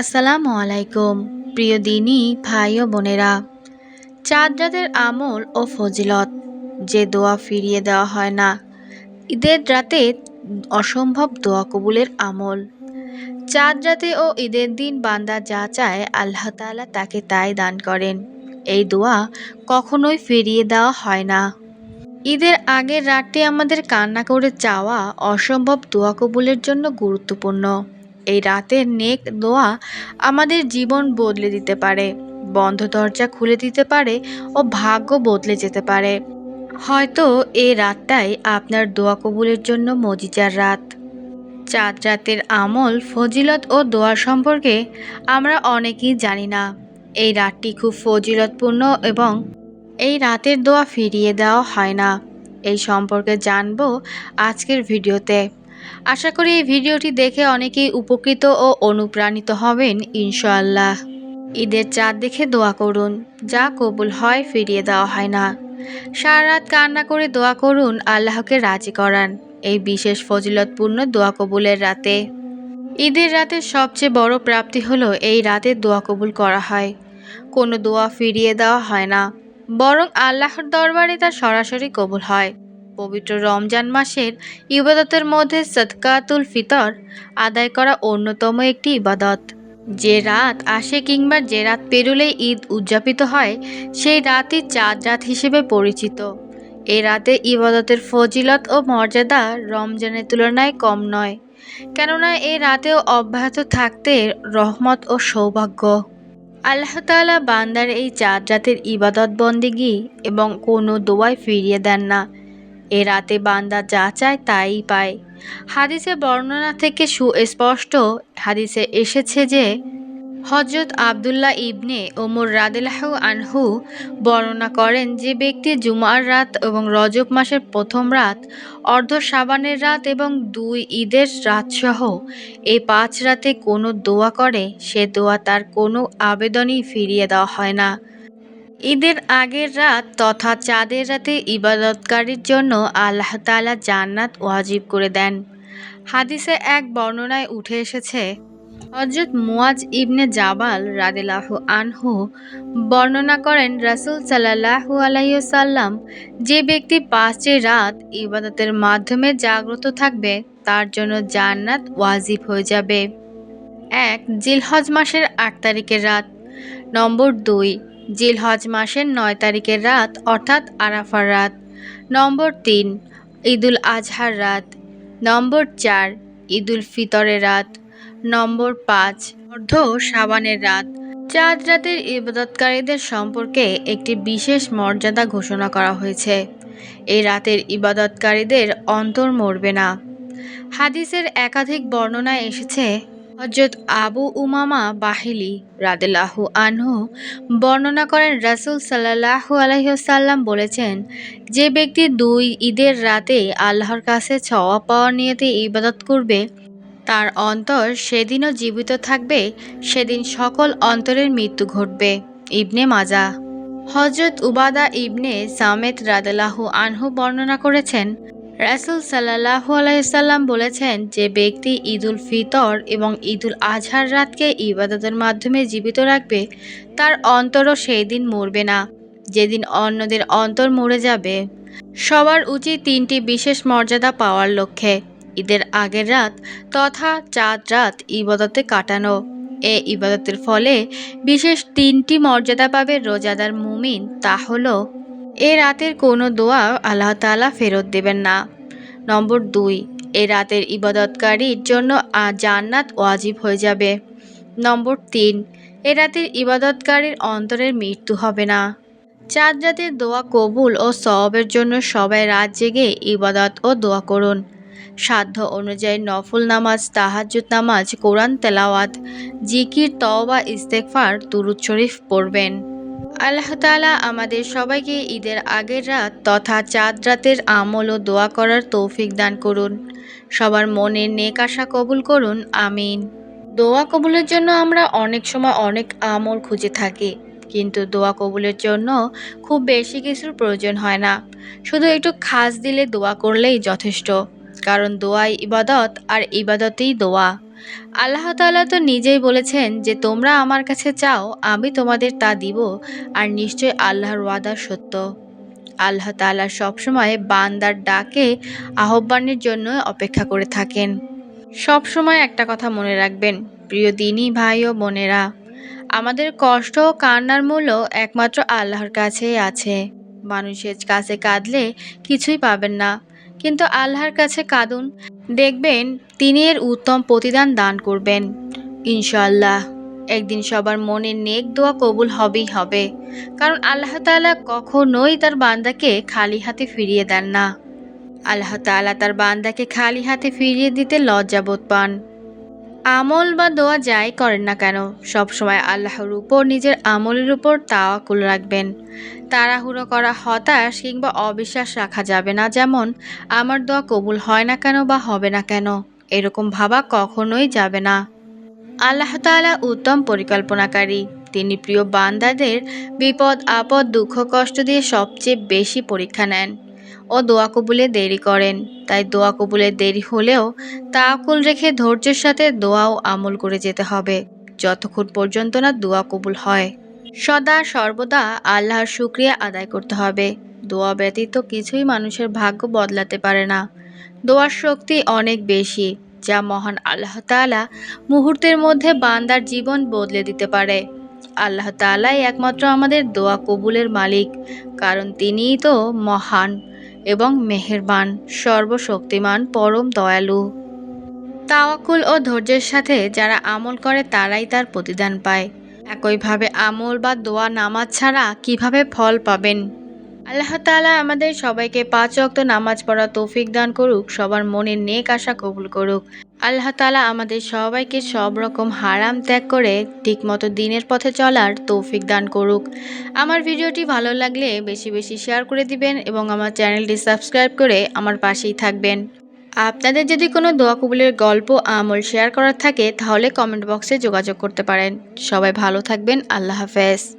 আসসালামু আলাইকুম, প্রিয় দিনী, ভাই ও বোনেরা। চাঁদ রাতের আমল ও ফজিলত, যে দোয়া ফিরিয়ে দেওয়া হয় না, ঈদের রাতে অসম্ভব দোয়া কবুলের আমল। চাঁদ রাতে ও ঈদের দিন বান্দা যা চায়, আল্লাহ তাআলা তাকে তাই দান করেন। এই দোয়া কখনোই ফিরিয়ে দেওয়া হয় না। ঈদের আগের রাতটি আমাদের কান্না করে চাওয়া অসম্ভব দোয়া কবুলের জন্য গুরুত্বপূর্ণ। এই রাতের নেক দোয়া আমাদের জীবন বদলে দিতে পারে, বন্ধ দরজা খুলে দিতে পারে ও ভাগ্য বদলে যেতে পারে। হয়তো এই রাতটাই আপনার দোয়া কবুলের জন্য মজিজার রাত। চাঁদ রাতের আমল, ফজিলত ও দোয়া সম্পর্কে আমরা অনেকেই জানি না। এই রাতটি খুব ফজিলতপূর্ণ এবং এই রাতের দোয়া ফিরিয়ে দেওয়া হয় না। এই সম্পর্কে জানব আজকের ভিডিওতে। আশা করি এই ভিডিওটি দেখে অনেকেই উপকৃত ও অনুপ্রাণিত হবেন, ইনশাআল্লাহ। ঈদের চাঁদ দেখে দোয়া করুন, যা কবুল হয় ফিরিয়ে দেওয়া হয় না। সারা রাত কান্না করে দোয়া করুন, আল্লাহকে রাজি করান। এই বিশেষ ফজিলতপূর্ণ দোয়া কবুলের রাতে। ঈদের রাতে সবচেয়ে বড় প্রাপ্তি হলো এই রাতে দোয়া কবুল করা হয়। কোনো দোয়া ফিরিয়ে দেওয়া হয় না, বরং আল্লাহর দরবারে তা সরাসরি কবুল হয়। পবিত্র রমজান মাসের ইবাদতের মধ্যে সদকাতুল ফিতর আদায় করা অন্যতম একটি ইবাদত। যে রাত আসে কিংবা যে রাত পেরুলে ঈদ উদযাপিত হয়, সেই রাতই চাঁদ রাত হিসেবে পরিচিত। এই রাতে ইবাদতের ফজিলত ও মর্যাদা রমজানের তুলনায় কম নয়, কেননা এ রাতেও অব্যাহত থাকতে রহমত ও সৌভাগ্য। আল্লাহ তাআলা বান্দার এই চাঁদ রাতের ইবাদত বন্দিগি এবং কোনো দোয়ায় ফিরিয়ে দেন না। এ রাতে বান্দা যা চায় তাই পায়। হাদিসে বর্ণনা থেকে সুস্পষ্ট। হাদিসে এসেছে যে হজরত আবদুল্লাহ ইবনে ওমর রাদিল্লাহ আনহু বর্ণনা করেন যে, ব্যক্তি জুমার রাত এবং রজব মাসের প্রথম রাত, অর্ধ সাবানের রাত এবং দুই ঈদের রাতসহ এই পাঁচ রাতে কোনো দোয়া করে। সে দোয়া তার কোনো আবেদনই ফিরিয়ে দেওয়া হয় না। ঈদের আগের রাত তথা চাঁদের রাতে ইবাদতকারীর জন্য আল্লাহ তাআলা জান্নাত ওয়াজিব করে দেন। হাদিসে এক বর্ণনায় উঠে এসেছে হজরত মুয়াজ ইবনে জাবাল রাদিল্লাহু আনহু বর্ণনা করেন, রাসূল সাল্লাল্লাহু আলাইসাল্লাম যে ব্যক্তি পাঁচটি রাত ইবাদতের মাধ্যমে জাগ্রত থাকবে, তার জন্য জান্নাত ওয়াজিব হয়ে যাবে। এক, জিলহজ মাসের আট তারিখের রাত। নম্বর দুই জিলহজ মাসের নয় তারিখের রাত, অর্থাৎ আরাফার রাত। নম্বর তিন, ঈদুল আজহার রাত। নম্বর চার, ঈদুল ফিতরের রাত। নম্বর পাঁচ, অর্ধ সাবানের রাত। চাঁদ রাতের ইবাদতকারীদের সম্পর্কে একটি বিশেষ মর্যাদা ঘোষণা করা হয়েছে। এই রাতের ইবাদতকারীদের অন্তর মরবে না। হাদিসের একাধিক বর্ণনায় এসেছে হজরত আবু উমামা বাহিলি রাদেলাহু আনহু বর্ণনা করেন, রাসুল সাল্লাহু আলহিসাল্লাম বলেছেন, যে ব্যক্তি দুই ঈদের রাতে আল্লাহর কাছে ছওয়া পাওয়ার নিয়েতে ইবাদত করবে, তার অন্তর সেদিনও জীবিত থাকবে, সেদিন সকল অন্তরের মৃত্যু ঘটবে। ইবনে মাজা। হজরত উবাদা ইবনে সামেত রাদেলাহু আনহু বর্ণনা করেছেন রাসুল সাল্লাহু আলাইসাল্লাম বলেছেন যে ব্যক্তি ঈদুল ফিতর এবং ঈদুল আজহার রাতকে ইবাদতের মাধ্যমে জীবিত রাখবে, তার অন্তরও সেই দিন মরবে না। যেদিন অন্যদের অন্তর মরে যাবে। সবার উচিত তিনটি বিশেষ মর্যাদা পাওয়ার লক্ষ্যে, ঈদের আগের রাত তথা চাঁদ রাত ইবাদতে কাটানো। এ ইবাদতের ফলে বিশেষ তিনটি মর্যাদা পাবে রোজাদার মুমিন, তা হলো এ রাতের কোনো দোয়া আল্লাহ তালা ফেরত দেবেন না। নম্বর দুই, এ রাতের ইবাদতকারীর জন্য জান্নাত ওয়াজিব হয়ে যাবে। নম্বর তিন, এ রাতের ইবাদতকারীর অন্তরের মৃত্যু হবে না। চাঁদ রাতের দোয়া কবুল ও সবের জন্য সবাই রাত জেগে ইবাদত ও দোয়া করুন। সাধ্য অনুযায়ী নফল নামাজ তাহাজুদ নামাজ, কোরআন তেলাওয়াত, জিকির, তওবা ইস্তেকফার তুরুদ শরীফ পড়বেন। আল্লাহ তালা আমাদের সবাইকে ঈদের আগের রাত তথা চাঁদ রাতের আমল ও দোয়া করার তৌফিক দান করুন। সবার মনের নেক আশা কবুল করুন। আমিন। দোয়া কবুলের জন্য আমরা অনেক সময় অনেক আমল খুঁজে থাকি, কিন্তু দোয়া কবুলের জন্য খুব বেশি কিছুর প্রয়োজন হয় না। শুধু একটু খাস দিলে দোয়া করলেই যথেষ্ট, কারণ দোয়াই ইবাদত আর ইবাদতেই দোয়া। আল্লাহ তাআলা তো নিজেই বলেছেন যে, তোমরা আমার কাছে চাও, আমি তোমাদের তা দিব, আর নিশ্চয় আল্লাহর ওয়াদা সত্য। আল্লাহ তাআলা সবসময় বান্দার ডাকে আহ্বানের জন্য অপেক্ষা করে থাকেন। সবসময় একটা কথা মনে রাখবেন, প্রিয় দিনী ভাই ও বোনেরা, আমাদের কষ্ট ও কান্নার মূল্য একমাত্র আল্লাহর কাছেই আছে। মানুষের কাছে কাঁদলে কিছুই পাবেন না, কিন্তু আল্লাহর কাছে কাঁদুন দেখবেন তিনি এর উত্তম প্রতিদান দান করবেন। ইনশাল্লাহ একদিন সবার মনে নেক দোয়া কবুল হবেই হবে। কারণ আল্লাহ তালা কখনোই তার বান্দাকে খালি হাতে ফিরিয়ে দেন না। আল্লাহ তালা তার বান্দাকে খালি হাতে ফিরিয়ে দিতে লজ্জাবোধ পান। আমল বা দোয়া যাই করেন না কেন সবসময় আল্লাহর উপর নিজের আমলের উপর তাওয়াকুল রাখবেন। তাড়াহুড়ো করা, হতাশ কিংবা অবিশ্বাস রাখা যাবে না, যেমন, আমার দোয়া কবুল হয় না কেন বা হবে না কেন? এরকম ভাবা কখনোই যাবে না। আল্লাহ তাআলা উত্তম পরিকল্পনাকারী। তিনি প্রিয় বান্দাদের বিপদ, আপদ, দুঃখ, কষ্ট দিয়ে সবচেয়ে বেশি পরীক্ষা নেন। ও দোয়া কবুলে দেরি করেন। তাই দোয়া কবুলে দেরি হলেও তাকুল রেখে ধৈর্যের সাথে দোয়া ও আমল করে যেতে হবে। যতক্ষণ পর্যন্ত না দোয়া কবুল হয়। সদা সর্বদা আল্লাহর শুক্রিয়া আদায় করতে হবে। দোয়া ব্যতীত কিছুই মানুষের ভাগ্য বদলাতে পারে না। দোয়ার শক্তি অনেক বেশি, যা মহান আল্লাহ তাআলা মুহূর্তের মধ্যে বান্দার জীবন বদলে দিতে পারে। আল্লাহ তাআলাই একমাত্র আমাদের দোয়া কবুলের মালিক, কারণ তিনিই তো মহান। এবং মেহেরবান, সর্বশক্তিমান, পরম দয়ালু। তাওয়াকুল ও ধৈর্যের সাথে যারা আমল করে, তারাই তার প্রতিদান পায়। একইভাবে আমল বা দোয়া নামাজ ছাড়া কীভাবে ফল পাবেন? আল্লাহ তালা আমাদের সবাইকে পাঁচ অক্ত নামাজ পড়া তৌফিক দান করুক, সবার মনে নেক আশা কবুল করুক। আল্লাহ তালা আমাদের সবাইকে সব রকম হারাম ত্যাগ করে ঠিকমতো দিনের পথে চলার তৌফিক দান করুক। আমার ভিডিওটি ভালো লাগলে বেশি বেশি শেয়ার করে দিবেন এবং আমার চ্যানেলটি সাবস্ক্রাইব করে আমার পাশেই থাকবেন। আপনাদের যদি কোনো দোয়া কবুলের গল্প, আমল শেয়ার করার থাকে, তাহলে কমেন্ট বক্সে যোগাযোগ করতে পারেন। সবাই ভালো থাকবেন, আল্লাহ হাফেজ।